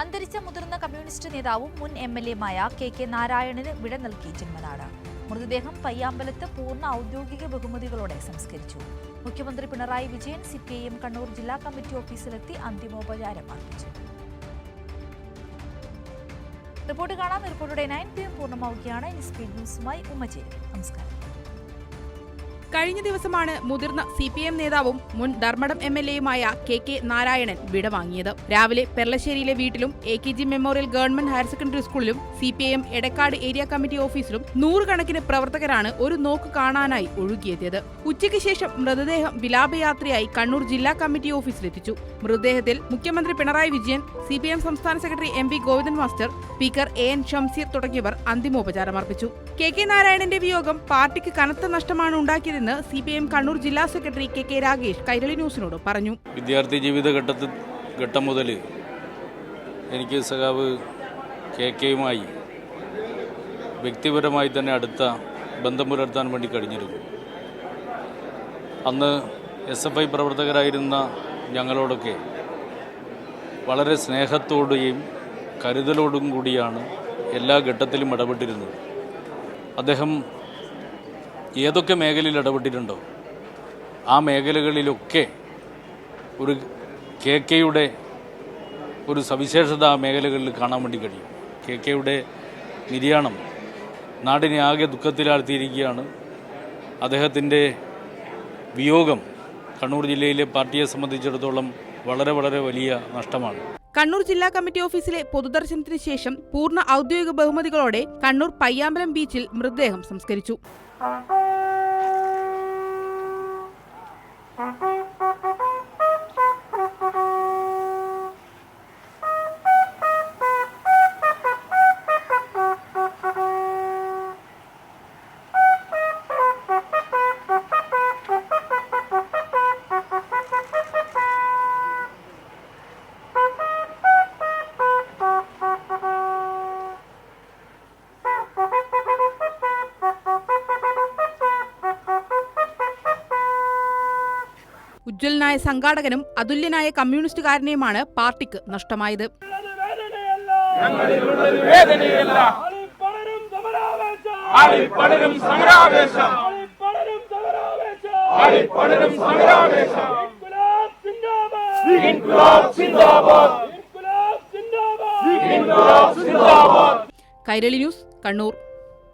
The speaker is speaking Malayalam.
അന്തരിച്ച മുതിർന്ന കമ്മ്യൂണിസ്റ്റ് നേതാവും മുൻ എം എൽ എമായ കെ കെ നാരായണന് വിട നൽകി ജന്മനാട്. മൃതദേഹം പയ്യാമ്പലത്ത് പൂർണ ഔദ്യോഗിക ബഹുമതികളോടെ സംസ്കരിച്ചു. മുഖ്യമന്ത്രി Pinarayi Vijayan C P I M Kannur ജില്ലാ കമ്മിറ്റി ഓഫീസിലെത്തി അന്തിമോപചാരം അർപ്പിച്ചു. റിപ്പോർട്ട് കാണാം. റിപ്പോർട്ടറുടെ നയൻ പി എം പൂർണമാവുകയാണ്. ഇനി സ്പീഡ് ന്യൂസുമായി ഉമ്മചേരി നമസ്കാരം. കഴിഞ്ഞ ദിവസമാണ് മുതിർന്ന സി പി എം നേതാവും മുൻ ധർമ്മടം എം എൽ എയുമായ കെ കെ നാരായണൻ വിടവാങ്ങിയത് രാവിലെ പെർളശ്ശേരിയിലെ വീട്ടിലും A K G memorial government higher secondary സ്കൂളിലും C P I M Edakkad area committee ഓഫീസിലും നൂറുകണക്കിന് പ്രവർത്തകരാണ് ഒരു നോക്ക് കാണാനായി ഒഴുകിയെത്തിയത്. ഉച്ചയ്ക്ക് ശേഷം മൃതദേഹം വിലാപയാത്രയായി കണ്ണൂർ ജില്ലാ കമ്മിറ്റി ഓഫീസിലെത്തിച്ചു. മൃതദേഹത്തിൽ മുഖ്യമന്ത്രി Pinarayi Vijayan C P M സംസ്ഥാന secretary M P Govindan master speaker A N Shamseer തുടങ്ങിയവർ അന്തിമോപചാരം അർപ്പിച്ചു കെ കെ നാരായണന്റെ വിയോഗം പാർട്ടിക്ക് കനത്ത നഷ്ടമാണ് ഉണ്ടാക്കിയതെന്ന് സി പി എം കണ്ണൂർ ജില്ലാ secretary K K Ragesh Kairali ന്യൂസിനോട് പറഞ്ഞു. വിദ്യാർത്ഥി ജീവിത ഘട്ടത്തിൽ ഘട്ടം മുതൽ എനിക്ക് സഖാവ് കെ കെയുമായി വ്യക്തിപരമായി തന്നെ അടുത്ത ബന്ധം പുലർത്താൻ വേണ്ടി കഴിഞ്ഞിരുന്നു. അന്ന് എസ് എഫ് ഐ പ്രവർത്തകരായിരുന്ന ഞങ്ങളോടൊക്കെ വളരെ സ്നേഹത്തോടെയും കരുതലോടും കൂടിയാണ് എല്ലാ ഘട്ടത്തിലും ഇടപെട്ടിരുന്നത്. അദ്ദേഹം ഏതൊക്കെ മേഖലയിൽ ഇടപെട്ടിട്ടുണ്ടോ ആ മേഖലകളിലൊക്കെ ഒരു കെ കെയുടെ ഒരു സവിശേഷത ആ മേഖലകളിൽ കാണാൻ വേണ്ടി കഴിയും. കെ കെയുടെ നിര്യാണം നാടിനെ ആകെ ദുഃഖത്തിലാഴ്ത്തിയിരിക്കുകയാണ്. അദ്ദേഹത്തിന്റെ വിയോഗം കണ്ണൂർ ജില്ലയിലെ പാർട്ടിയെ സംബന്ധിച്ചിടത്തോളം വളരെ വളരെ വലിയ നഷ്ടമാണ്. കണ്ണൂർ ജില്ലാ കമ്മിറ്റി ഓഫീസിലെ പൊതുദർശനത്തിന് ശേഷം പൂർണ ഔദ്യോഗിക ബഹുമതികളോടെ കണ്ണൂർ പയ്യാമ്പലം ബീച്ചിൽ മൃതദേഹം സംസ്കരിച്ചു. Mm-hmm. ഉജ്ജ്വലനായ സംഘാടകനും അതുല്യനായ കമ്മ്യൂണിസ്റ്റുകാരനെയുമാണ് പാർട്ടിക്ക് നഷ്ടമായത്. കൈരളി ന്യൂസ് കണ്ണൂർ.